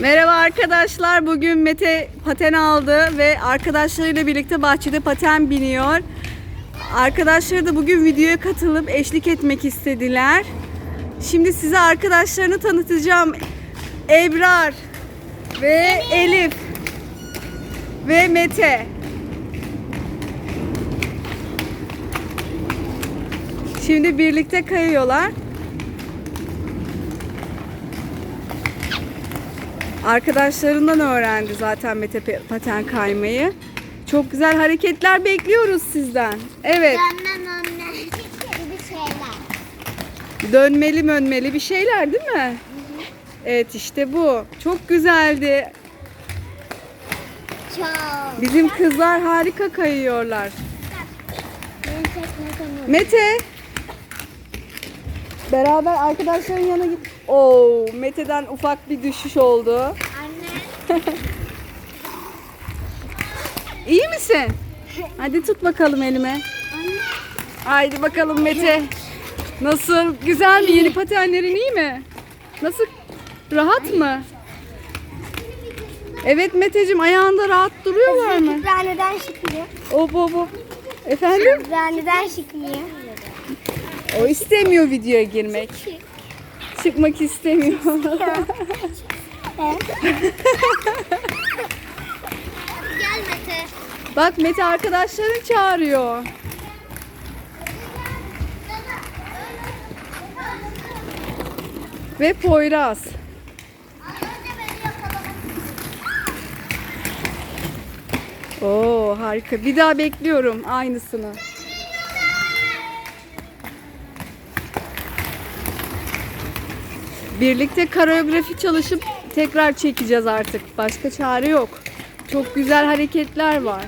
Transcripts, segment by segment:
Merhaba arkadaşlar. Bugün Mete paten aldı ve arkadaşlarıyla birlikte bahçede paten biniyor. Arkadaşları da bugün videoya katılıp eşlik etmek istediler. Şimdi size arkadaşlarını tanıtacağım. Ebrar ve Elif ve Mete. Şimdi birlikte kayıyorlar. Arkadaşlarından öğrendi zaten Mete paten kaymayı. Çok güzel hareketler bekliyoruz sizden. Evet. Dönmem önüne. gibi şeyler. Dönmeli mönmeli bir şeyler değil mi? Evet işte bu. Çok güzeldi. Çok. Bizim kızlar harika kayıyorlar. Mete. Beraber arkadaşların yanına git. Oo, Mete'den ufak bir düşüş oldu. Anne. İyi misin? Hadi tut bakalım elime. Anne. Haydi bakalım Mete. Nasıl? Güzel mi? Yeni patenlerin iyi mi? Nasıl? Rahat mı? Evet Meteciğim ayağında rahat duruyorlar mı? Kübra neden çıkmıyor? Hop hop hop. Efendim? Kübra neden? O istemiyor videoya girmek. Çıkmak istemiyor. Gel Mete. Bak Mete arkadaşların çağırıyor. Ve Poyraz. Oo harika. Bir daha bekliyorum aynısını. Birlikte koreografi çalışıp tekrar çekeceğiz artık. Başka çare yok. Çok güzel hareketler var.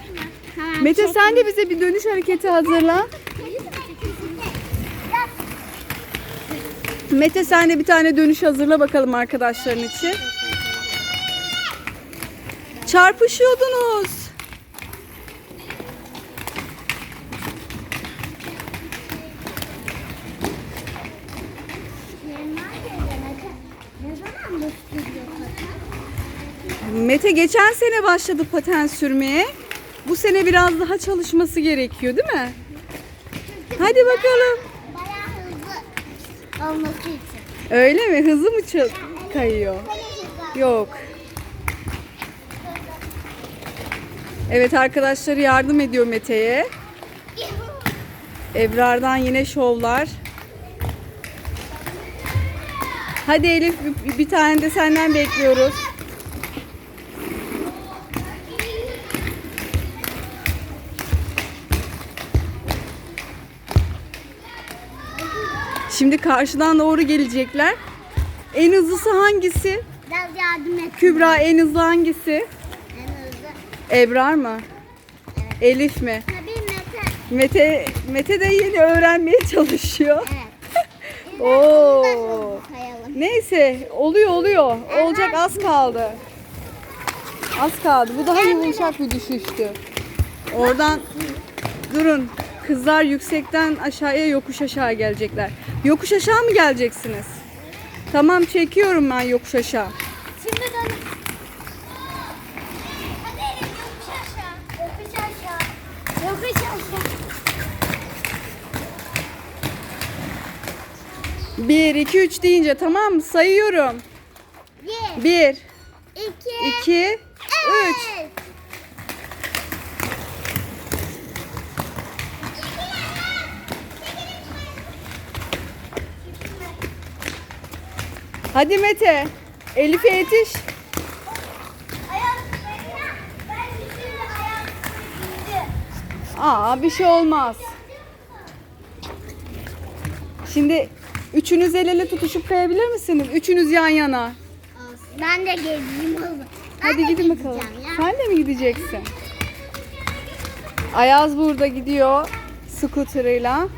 Mete sen de bize bir dönüş hareketi hazırla. Mete sen de bir tane dönüş hazırla bakalım arkadaşların için. Çarpışıyordunuz. Mete geçen sene başladı paten sürmeye. Bu sene biraz daha çalışması gerekiyor değil mi? Hadi bakalım. Bayağı hızlı olması için. Öyle mi? Hızlı mı çı- kayıyor? Yok. Evet arkadaşları yardım ediyor Mete'ye. Ebrar'dan yine şovlar. Hadi Elif bir, bir tane de senden bekliyoruz. Şimdi karşıdan doğru gelecekler. En hızlısı hangisi? Biraz yardım et. Kübra en hızlı hangisi? En hızlı. Ebrar mı? Elif mi? Tabii Mete. Mete Mete de yeni öğrenmeye çalışıyor. Evet. Oo. Neyse oluyor oluyor. Olacak az kaldı. Az kaldı. Bu daha yumuşak bir düşüştü. Oradan durun. Kızlar yüksekten aşağıya yokuş aşağı gelecekler. Yokuş aşağı mı geleceksiniz? Tamam çekiyorum ben yokuş aşağı. Şimdi dön. Hadi Elif yokuş aşağı. Yokuş aşağı. Yokuş aşağı. 1 2 3 deyince tamam mı? Sayıyorum. Bir, 1 iki, 2 3 üç. Hadi Mete. Elif'e yetiş. Aa bir şey olmaz. Şimdi üçünüz el ele tutuşup kayabilir misiniz? Üçünüz yan yana. Ben de gezeyim o zaman. Hadi de gidin bakalım. ya. Sen de mi gideceksin? Ayaz burada gidiyor scooter'ıyla.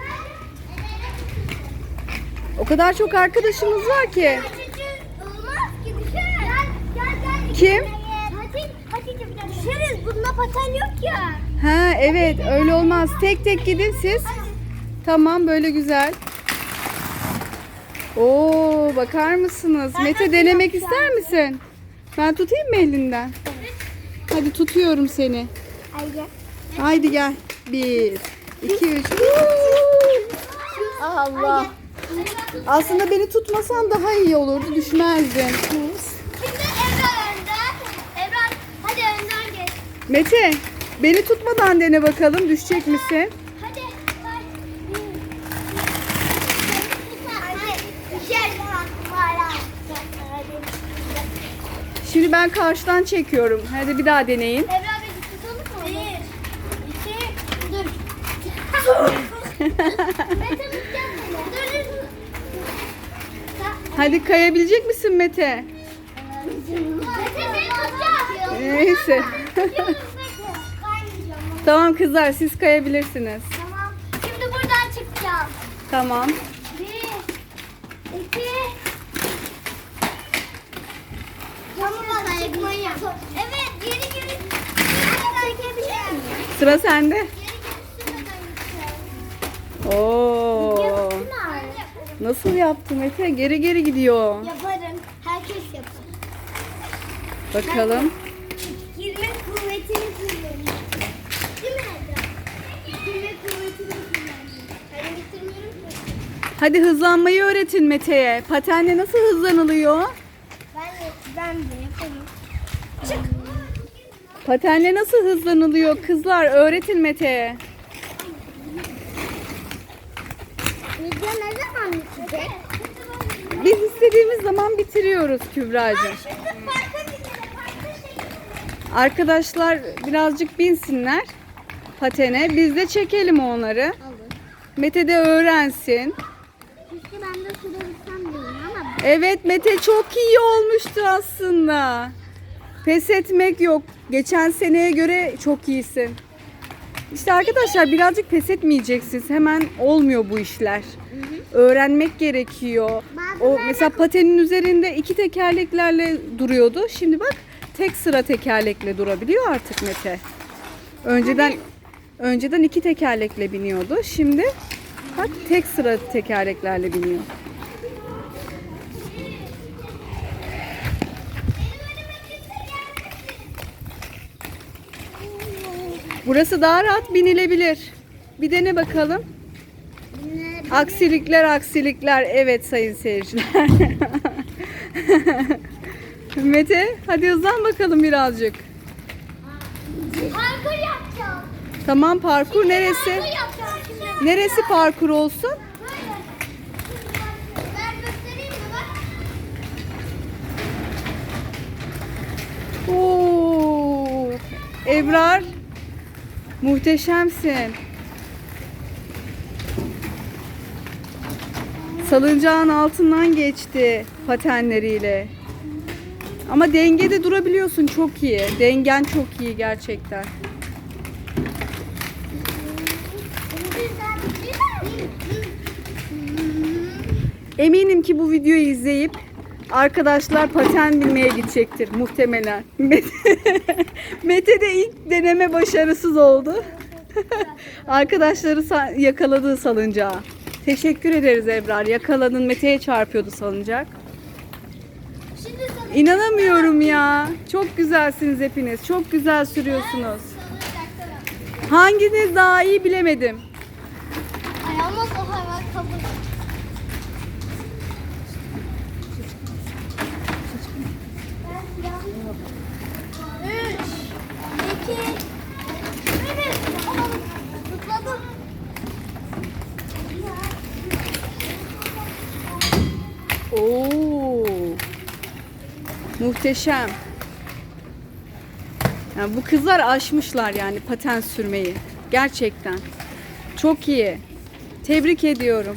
O kadar çok arkadaşımız var ki. Olmaz ki düşeriz. Gel gel gel. Kim? Hadi hadi düşeriz. Bunda paten yok ya. Ha evet öyle olmaz. Tek tek gidin siz. Tamam böyle güzel. Oo bakar mısınız? Mete denemek ister misin? Ben tutayım mı elinden? Hadi tutuyorum seni. Ay gel. Haydi gel. Bir, iki, üç. Allah. Aslında beni tutmasan daha iyi olurdu. Düşmezdin. Mete, beni tutmadan dene bakalım. Düşecek misin? Hadi. Hadi. Hadi. Gel. Şimdi ben karşıdan çekiyorum. Hadi bir daha deneyin. Ebrar bir tutalım mı? Bir, iki, dur. Mete tutacağım seni. Dur dur. Hadi kayabilecek misin Mete? Mete seni tutacağım. Neyse. Tamam kızlar siz kayabilirsiniz. Tamam. Şimdi buradan çıkacağım. Tamam. Bir, iki. Tamam çıkmayı. Evet geri. Sıra sende. Geri geri Oo. Nasıl yaptı Mete? Geri geri gidiyor. Yaparım. Herkes yapar. Bakalım. Girme kuvvetini kullanıyor. Değil mi Eda? Girme kuvvetini kullanıyor. Ben bitirmiyorum ki. Hadi hızlanmayı öğretin Mete'ye. Patenle nasıl hızlanılıyor? Ben de, yaparım. Çık. Patenle nasıl hızlanılıyor kızlar? Öğretin Mete'ye. Video ne zaman bitecek? Biz istediğimiz zaman bitiriyoruz Kübra'cığım. Şey Arkadaşlar birazcık binsinler patene. Biz de çekelim onları. Mete de öğrensin. Keşke ben de sürebilsem diyorum ama Evet Mete çok iyi olmuştu aslında. Pes etmek yok. Geçen seneye göre çok iyisin. İşte arkadaşlar birazcık pes etmeyeceksiniz. Hemen olmuyor bu işler. Öğrenmek gerekiyor. O mesela patenin üzerinde iki tekerleklerle duruyordu. Şimdi bak tek sıra tekerlekle durabiliyor artık Mete. Önceden önceden iki tekerlekle biniyordu. Şimdi bak tek sıra tekerleklerle biniyor. Burası daha rahat binilebilir. Bir dene bakalım. Aksilikler aksilikler. Evet sayın seyirciler. Mete hadi hızlan bakalım birazcık. parkur yapacağım. Tamam parkur neresi? Parkur yapacağım şimdi. Neresi parkur olsun? Böyle. Ben göstereyim mi bak? Oo, Ebrar muhteşemsin. Salıncağın altından geçti patenleriyle. Ama dengede durabiliyorsun çok iyi. Dengen çok iyi gerçekten. Eminim ki bu videoyu izleyip arkadaşlar paten binmeye gidecektir muhtemelen. Mete, de ilk deneme başarısız oldu. Arkadaşları yakaladığı salıncağı. Teşekkür ederiz Ebrar. Yakaladın Mete'ye çarpıyordu salıncak. İnanamıyorum ya. Çok güzelsiniz hepiniz. Çok güzel sürüyorsunuz. Hanginiz daha iyi bilemedim. Ayağıma sokarak kabul. Üç, iki, bir. Tutladım. Oo. Muhteşem. Yani bu kızlar aşmışlar yani paten sürmeyi. Gerçekten. Çok iyi. Tebrik ediyorum.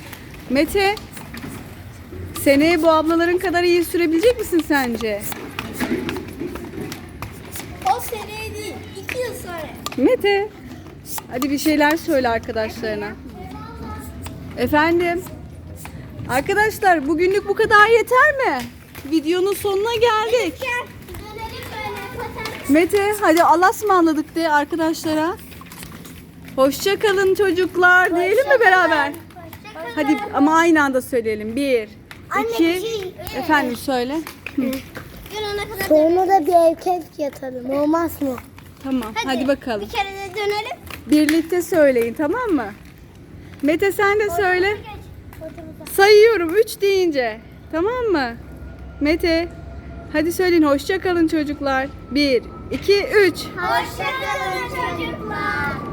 Mete, seneye bu ablaların kadar iyi sürebilecek misin sence? O seneye değil, iki yıl sonra. Mete, hadi bir şeyler söyle arkadaşlarına. Efendim? Arkadaşlar bugünlük bu kadar yeter mi? videonun sonuna geldik. Gel. Dönelim böyle. Patates. Mete hadi alasmanladık de arkadaşlara. Hoşça kalın çocuklar diyelim mi beraber? Hadi ama aynı anda söyleyelim. Bir, Anne, iki, şey- efendim söyle. Hı, Sonra da bir erkek yatalım. Olmaz mı? Tamam hadi, bakalım. Bir kere de dönelim. Birlikte söyleyin tamam mı? Mete sen de söyle. Sayıyorum 3 deyince. Tamam mı? Mete. Hadi söyleyin hoşça kalın çocuklar. Bir, iki, üç. Hoşça kalın çocuklar.